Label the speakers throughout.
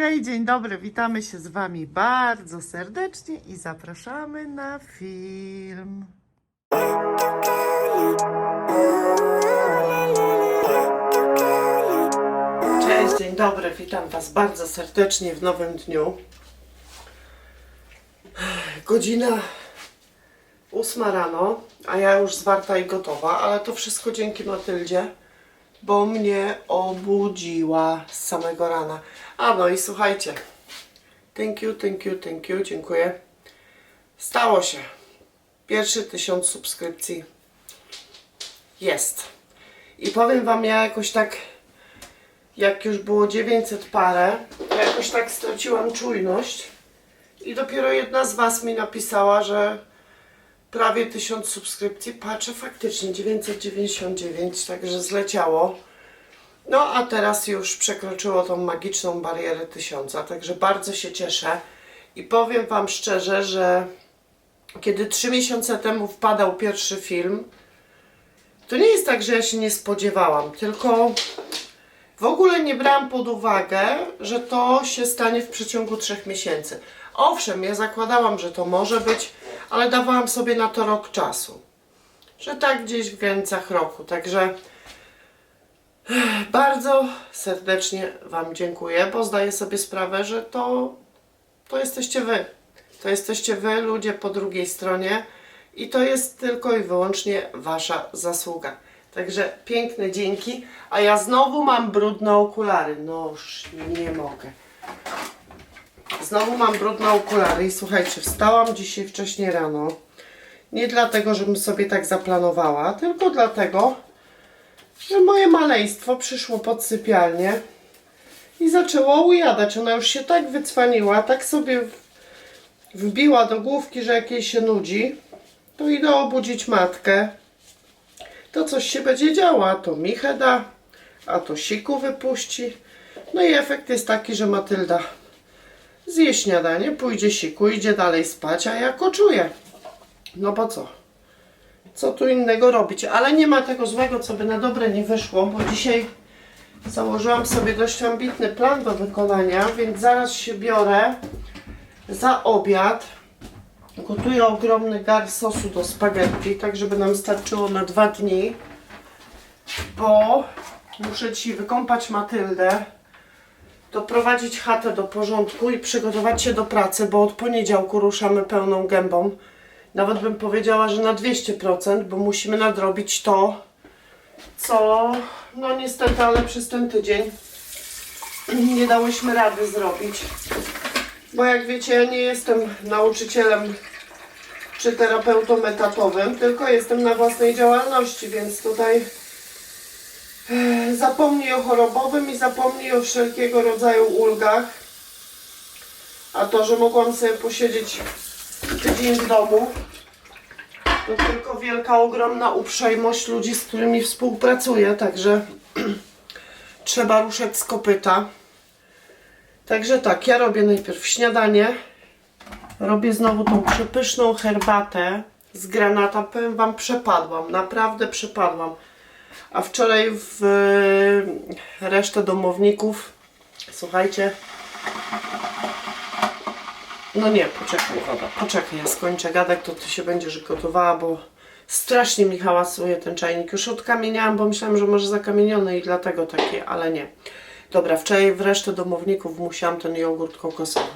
Speaker 1: Hej, dzień dobry, witamy się z Wami bardzo serdecznie i zapraszamy na film. Cześć, dzień dobry, witam Was bardzo serdecznie w nowym dniu. Godzina ósma rano, a ja już zwarta i gotowa, ale to wszystko dzięki Matyldzie, bo mnie obudziła z samego rana. A no i słuchajcie, thank you, thank you, thank you, dziękuję. Stało się. Pierwszy tysiąc subskrypcji jest. I powiem Wam, ja jakoś tak, jak już było 900 parę, jakoś tak straciłam czujność. I dopiero jedna z Was mi napisała, że prawie 1000 subskrypcji. Patrzę, faktycznie 999, także zleciało. No a teraz już przekroczyło tą magiczną barierę 1000, także bardzo się cieszę. I powiem Wam szczerze, że kiedy 3 miesiące temu wpadał pierwszy film, to nie jest tak, że ja się nie spodziewałam, tylko w ogóle nie brałam pod uwagę, że to się stanie w przeciągu trzech miesięcy. Owszem, ja zakładałam, że to może być, ale dawałam sobie na to rok czasu. Że tak gdzieś w granicach roku. Także bardzo serdecznie Wam dziękuję, bo zdaję sobie sprawę, że to, to jesteście Wy. To jesteście Wy, ludzie po drugiej stronie i to jest tylko i wyłącznie Wasza zasługa. Także piękne dzięki, a ja znowu mam brudne okulary. Noż, nie mogę. Znowu mam brudne okulary i słuchajcie, wstałam dzisiaj wcześniej rano. Nie dlatego, żebym sobie tak zaplanowała, tylko dlatego, że moje maleństwo przyszło pod sypialnię i zaczęło ujadać. Ona już się tak wycwaniła, tak sobie wbiła do główki, że jak jej się nudzi, to idę obudzić matkę. To coś się będzie działo, a to Michę da, a to siku wypuści. No i efekt jest taki, że Matylda zje śniadanie, pójdzie siku, idzie dalej spać, a ja koczuję. No bo co? Co tu innego robić? Ale nie ma tego złego, co by na dobre nie wyszło, bo dzisiaj założyłam sobie dość ambitny plan do wykonania, więc zaraz się biorę za obiad. Gotuję ogromny gar sosu do spaghetti, tak żeby nam starczyło na dwa dni, bo muszę dzisiaj wykąpać Matyldę, doprowadzić chatę do porządku i przygotować się do pracy, bo od poniedziałku ruszamy pełną gębą. Nawet bym powiedziała, że na 200%, bo musimy nadrobić to, co no niestety, ale przez ten tydzień nie dałyśmy rady zrobić. Bo jak wiecie, ja nie jestem nauczycielem czy terapeutą etatowym, tylko jestem na własnej działalności, więc tutaj zapomnij o chorobowym i zapomnij o wszelkiego rodzaju ulgach. A to, że mogłam sobie posiedzieć tydzień w domu, to tylko wielka, ogromna uprzejmość ludzi, z którymi współpracuję, także trzeba ruszać z kopyta. Także tak, ja robię najpierw śniadanie. Robię znowu tą przepyszną herbatę z granata. Powiem Wam, przepadłam, naprawdę przepadłam. A wczoraj w e, resztę domowników, słuchajcie, no nie, poczekaj, woda, poczekaj, ja skończę gadać, to Ty się będziesz gotowała, bo strasznie mi hałasuje ten czajnik. Już odkamieniałam, bo myślałam, że może zakamieniony i dlatego takie, ale nie. Dobra, wczoraj w resztę domowników musiałam ten jogurt kokosowy.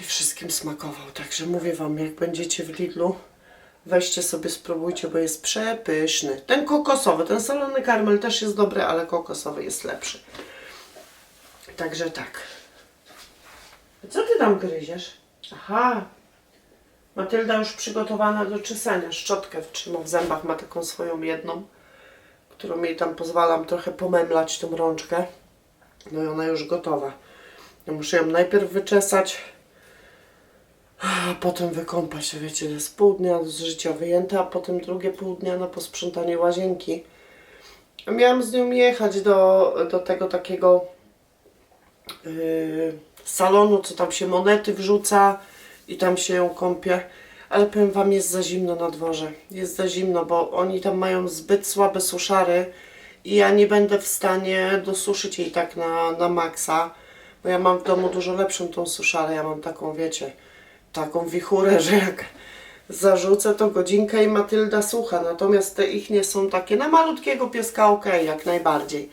Speaker 1: I wszystkim smakował, także mówię Wam, jak będziecie w Lidlu, weźcie sobie, spróbujcie, bo jest przepyszny. Ten kokosowy, ten solony karmel też jest dobry, ale kokosowy jest lepszy. Także tak. Co ty tam gryziesz? Aha. Matylda już przygotowana do czesania. Szczotkę trzyma w zębach, ma taką swoją jedną, którą jej tam pozwalam trochę pomemlać tą rączkę. No i ona już gotowa. Ja muszę ją najpierw wyczesać, a potem wykąpać. Wiecie, to jest pół dnia z życia wyjęte, a potem drugie pół dnia na posprzątanie łazienki. Miałam z nią jechać do, do tego takiego yy, salonu, co tam się monety wrzuca i tam się ją kąpie. Ale powiem Wam, jest za zimno na dworze. Jest za zimno, bo oni tam mają zbyt słabe suszary i ja nie będę w stanie dosuszyć jej tak na, na maksa, Bo ja mam w domu dużo lepszą tą suszarę. Ja mam taką, wiecie, taką wichurę, że jak zarzucę to godzinkę i Matylda słucha. Natomiast te ich nie są takie na malutkiego pieska ok, jak najbardziej.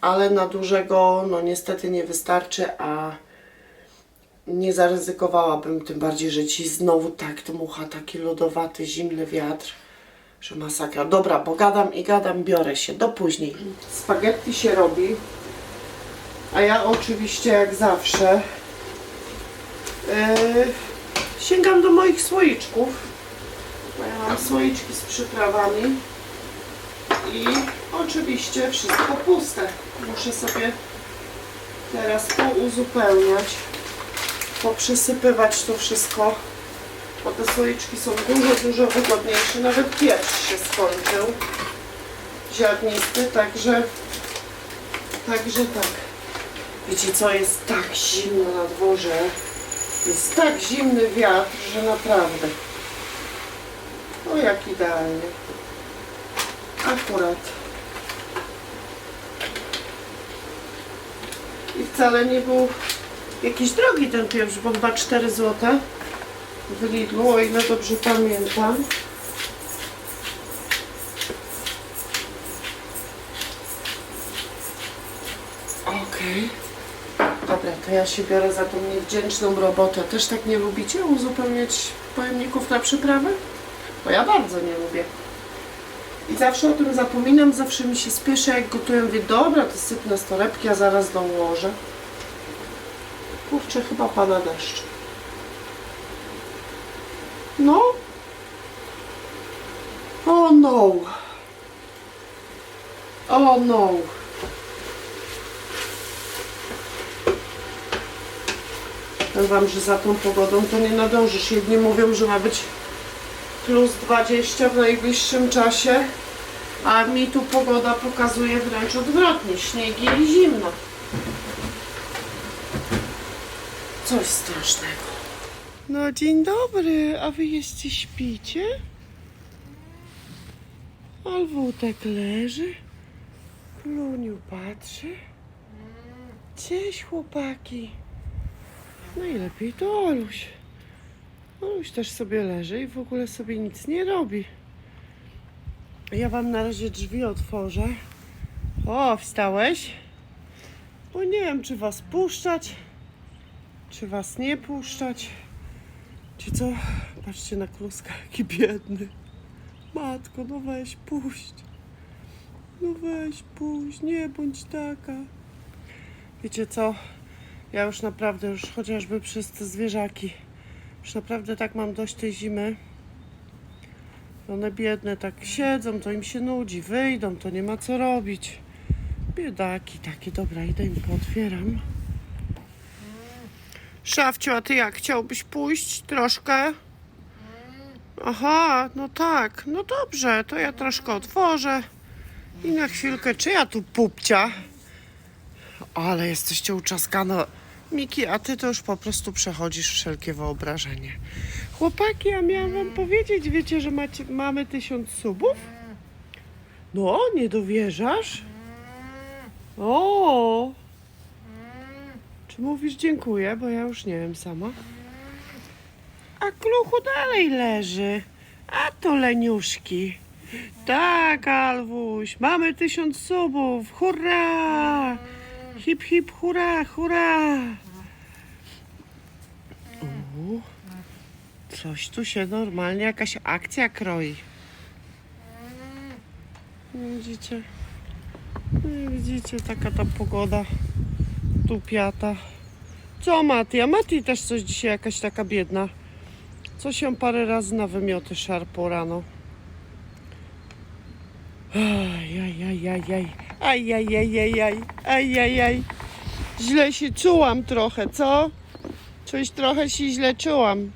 Speaker 1: Ale na dużego, no niestety nie wystarczy, a nie zaryzykowałabym, tym bardziej, że ci znowu tak dmucha taki lodowaty, zimny wiatr, że masakra. Dobra, bo gadam i gadam, biorę się. Do później. Spaghetti się robi, a ja oczywiście jak zawsze yy, sięgam do moich słoiczków. Bo ja mam słoiczki z przyprawami i oczywiście wszystko puste. Muszę sobie teraz pouzupełniać poprzesypywać to wszystko, bo te słoiczki są dużo, dużo wygodniejsze. Nawet pieprz się skończył ziarnisty, także także tak. Wiecie co, jest tak zimno na dworze, jest tak zimny wiatr, że naprawdę. O jak idealnie. Akurat. I wcale nie był Jakiś drogi ten pieprz, bo chyba 4 zł w Lidlu, o ile dobrze pamiętam. Okej. Dobra, to ja się biorę za tą niewdzięczną robotę. Też tak nie lubicie uzupełniać pojemników na przyprawy? Bo ja bardzo nie lubię. I zawsze o tym zapominam, zawsze mi się spieszy, jak gotuję, mówię, dobra, to sypnę z torebki, a zaraz dołożę. Kurczę, chyba pada deszcz. No. O no. O no. Powiem wam, że za tą pogodą to nie nadążysz. Jedni mówią, że ma być plus 20 w najbliższym czasie, a mi tu pogoda pokazuje wręcz odwrotnie. Śniegi i zimno. Coś strasznego. No dzień dobry, a wy jeszcze śpicie? Alwutek leży, Kluniu patrzy. Cześć chłopaki. Najlepiej to Oluś. Oluś też sobie leży i w ogóle sobie nic nie robi. Ja wam na razie drzwi otworzę. O, wstałeś? Bo nie wiem, czy was puszczać, czy was nie puszczać. Czy co? Patrzcie na kluska, jaki biedny. Matko, no weź, puść. No weź, puść, nie bądź taka. Wiecie co? Ja już naprawdę, już chociażby przez te zwierzaki, już naprawdę tak mam dość tej zimy. One biedne tak siedzą, to im się nudzi, wyjdą, to nie ma co robić. Biedaki takie, dobra, idę im pootwieram. Szafcio, a ty jak? Chciałbyś pójść troszkę? Aha, no tak, no dobrze, to ja troszkę otworzę i na chwilkę, czy ja tu pupcia? Ale jesteście uczaskane. Miki, a ty to już po prostu przechodzisz wszelkie wyobrażenie. Chłopaki, ja miałam wam powiedzieć, wiecie, że macie, mamy tysiąc subów? No, nie dowierzasz? O! Czy mówisz dziękuję, bo ja już nie wiem sama. A kluchu dalej leży. A to leniuszki. Tak, Alwuś, mamy tysiąc subów. Hurra! Hip, hip, hurra! U, coś tu się normalnie, jakaś akcja kroi. Widzicie? Widzicie, taka ta pogoda tupiata. Co Mati? A Mati też coś dzisiaj jakaś taka biedna. Co się parę razy na wymioty szarpło rano. Ajajajajaj. Ajajajajaj. Ajajaj. Źle się czułam trochę, co? Coś trochę się źle czułam.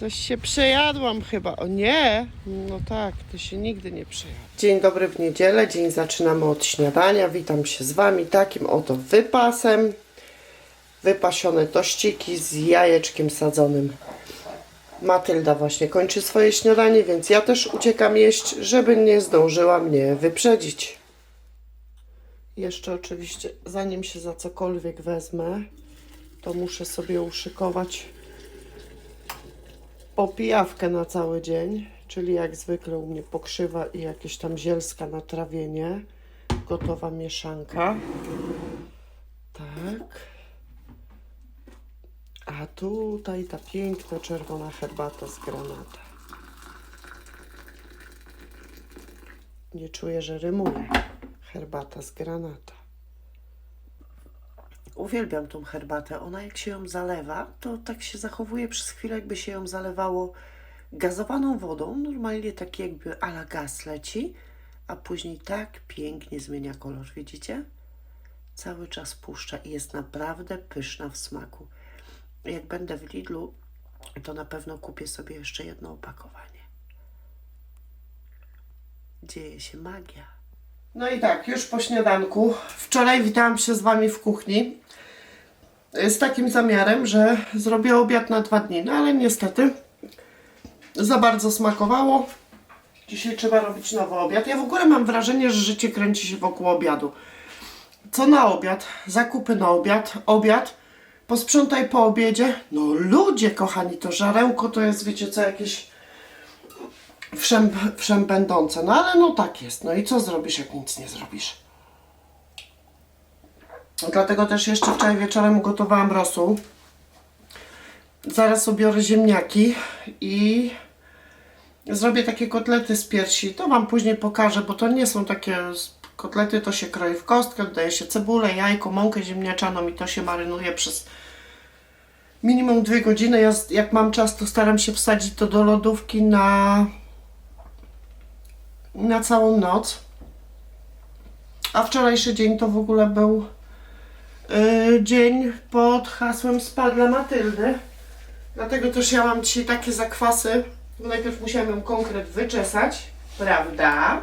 Speaker 1: Coś się przejadłam chyba. O nie! No tak, to się nigdy nie przejadł. Dzień dobry w niedzielę. Dzień zaczynamy od śniadania. Witam się z Wami takim oto wypasem. Wypasione tościki z jajeczkiem sadzonym. Matylda właśnie kończy swoje śniadanie, więc ja też uciekam jeść, żeby nie zdążyła mnie wyprzedzić. Jeszcze oczywiście, zanim się za cokolwiek wezmę, to muszę sobie uszykować popijawkę na cały dzień, czyli jak zwykle u mnie pokrzywa i jakieś tam zielska na trawienie. Gotowa mieszanka. Tak. A tutaj ta piękna czerwona herbata z granata. Nie czuję, że rymuje. Herbata z granata. Uwielbiam tą herbatę. Ona jak się ją zalewa, to tak się zachowuje przez chwilę, jakby się ją zalewało gazowaną wodą. Normalnie tak jakby ala gaz leci, a później tak pięknie zmienia kolor. Widzicie? Cały czas puszcza i jest naprawdę pyszna w smaku. Jak będę w Lidlu, to na pewno kupię sobie jeszcze jedno opakowanie. Dzieje się magia. No i tak, już po śniadanku. Wczoraj witałam się z Wami w kuchni z takim zamiarem, że zrobię obiad na dwa dni. No ale niestety za bardzo smakowało. Dzisiaj trzeba robić nowy obiad. Ja w ogóle mam wrażenie, że życie kręci się wokół obiadu. Co na obiad? Zakupy na obiad, obiad, posprzątaj po obiedzie. No ludzie kochani, to żarełko to jest, wiecie co, jakieś wszem, będące. No ale no tak jest. No i co zrobisz, jak nic nie zrobisz? Dlatego też jeszcze wczoraj wieczorem gotowałam rosół. Zaraz ubiorę ziemniaki i zrobię takie kotlety z piersi. To Wam później pokażę, bo to nie są takie kotlety, to się kroi w kostkę, dodaje się cebulę, jajko, mąkę ziemniaczaną i to się marynuje przez minimum dwie godziny. Ja, jak mam czas, to staram się wsadzić to do lodówki na, na całą noc. A wczorajszy dzień to w ogóle był y, dzień pod hasłem spa dla Matyldy. Dlatego też ja mam dzisiaj takie zakwasy. Bo najpierw musiałam ją konkret wyczesać, prawda?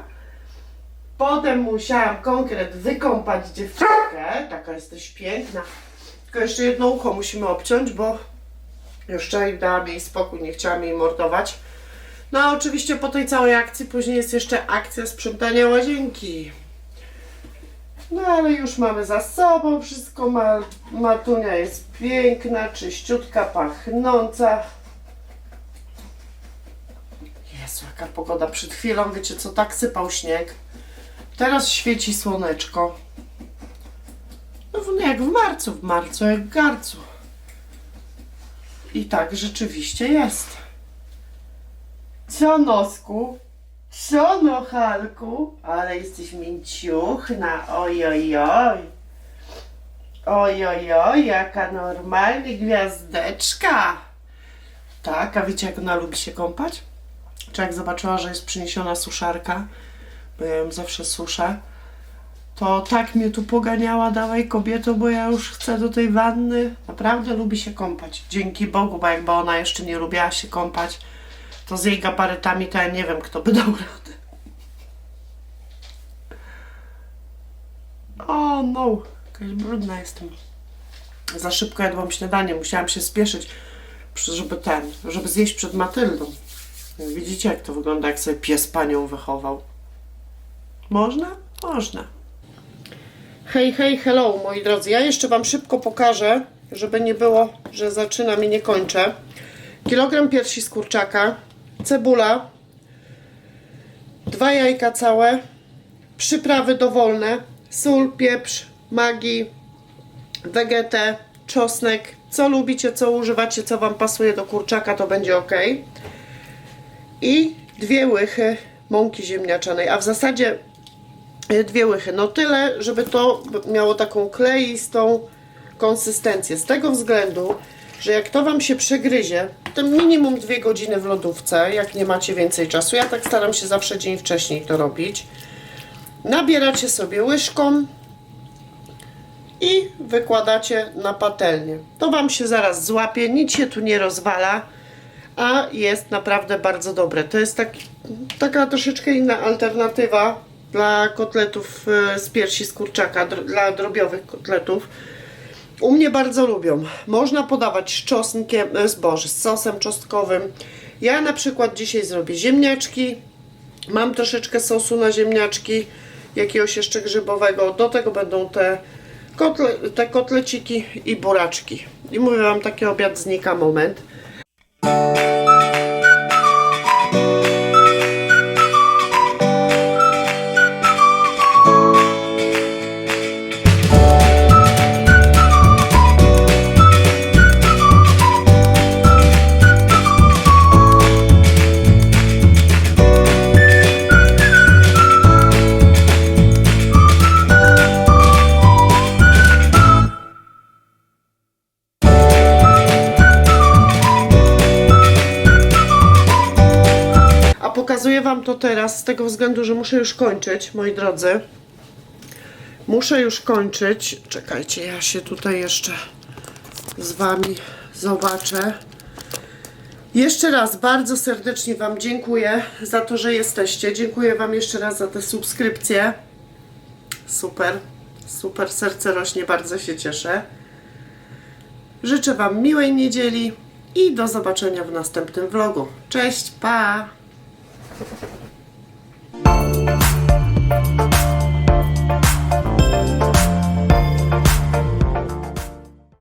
Speaker 1: Potem musiałam konkret wykąpać dziewczynkę. Taka jesteś piękna. Tylko jeszcze jedno ucho musimy obciąć, bo już wczoraj dałam jej spokój, nie chciałam jej mordować. No a oczywiście po tej całej akcji później jest jeszcze akcja sprzątania łazienki. No ale już mamy za sobą wszystko. Ma, matunia jest piękna, czyściutka, pachnąca. Jezu, jaka pogoda przed chwilą. Wiecie co, tak sypał śnieg. Teraz świeci słoneczko. No w- jak w marcu, w marcu jak w garcu. I tak rzeczywiście jest. Co nosku? Co no Halku? Ale jesteś mięciuchna, oj oj oj. Oj oj oj, jaka normalnie gwiazdeczka. Tak, a wiecie jak ona lubi się kąpać? Czy jak zobaczyła, że jest przyniesiona suszarka, bo ja ją zawsze suszę, to tak mnie tu poganiała, dawaj kobieto, bo ja już chcę do tej wanny. Naprawdę lubi się kąpać. Dzięki Bogu, bo jakby ona jeszcze nie lubiła się kąpać, to z jej gabarytami to ja nie wiem, kto by dał radę. O no, jakaś brudna jestem. Za szybko jadłam śniadanie, musiałam się spieszyć, żeby ten, żeby zjeść przed Matyldą. Widzicie, jak to wygląda, jak sobie pies panią wychował. Można? Można. Hej, hej, hello, moi drodzy. Ja jeszcze Wam szybko pokażę, żeby nie było, że zaczynam i nie kończę. Kilogram piersi z kurczaka, cebula, dwa jajka całe, przyprawy dowolne, sól, pieprz, magi, wegetę, czosnek. Co lubicie, co używacie, co Wam pasuje do kurczaka, to będzie ok. I dwie łychy mąki ziemniaczanej, a w zasadzie y, dwie łychy. No tyle, żeby to miało taką kleistą konsystencję. Z tego względu, że jak to Wam się przegryzie, to minimum dwie godziny w lodówce, jak nie macie więcej czasu. Ja tak staram się zawsze dzień wcześniej to robić. Nabieracie sobie łyżką i wykładacie na patelnię. To Wam się zaraz złapie, nic się tu nie rozwala, a jest naprawdę bardzo dobre. To jest tak, taka troszeczkę inna alternatywa dla kotletów e, z piersi z kurczaka, dla drobiowych kotletów. U mnie bardzo lubią. Można podawać z czosnkiem, e, z boże, z sosem czosnkowym. Ja na przykład dzisiaj zrobię ziemniaczki. Mam troszeczkę sosu na ziemniaczki jakiegoś jeszcze grzybowego. Do tego będą te, kotle, te kotleciki i buraczki. I mówię Wam, taki obiad znika moment. To teraz z tego względu, że muszę już kończyć, moi drodzy. Muszę już kończyć. Czekajcie, ja się tutaj jeszcze z Wami zobaczę. Jeszcze raz bardzo serdecznie Wam dziękuję za to, że jesteście. Dziękuję Wam jeszcze raz za te subskrypcje. Super, super, serce rośnie, bardzo się cieszę. Życzę Wam miłej niedzieli i do zobaczenia w następnym vlogu. Cześć, pa!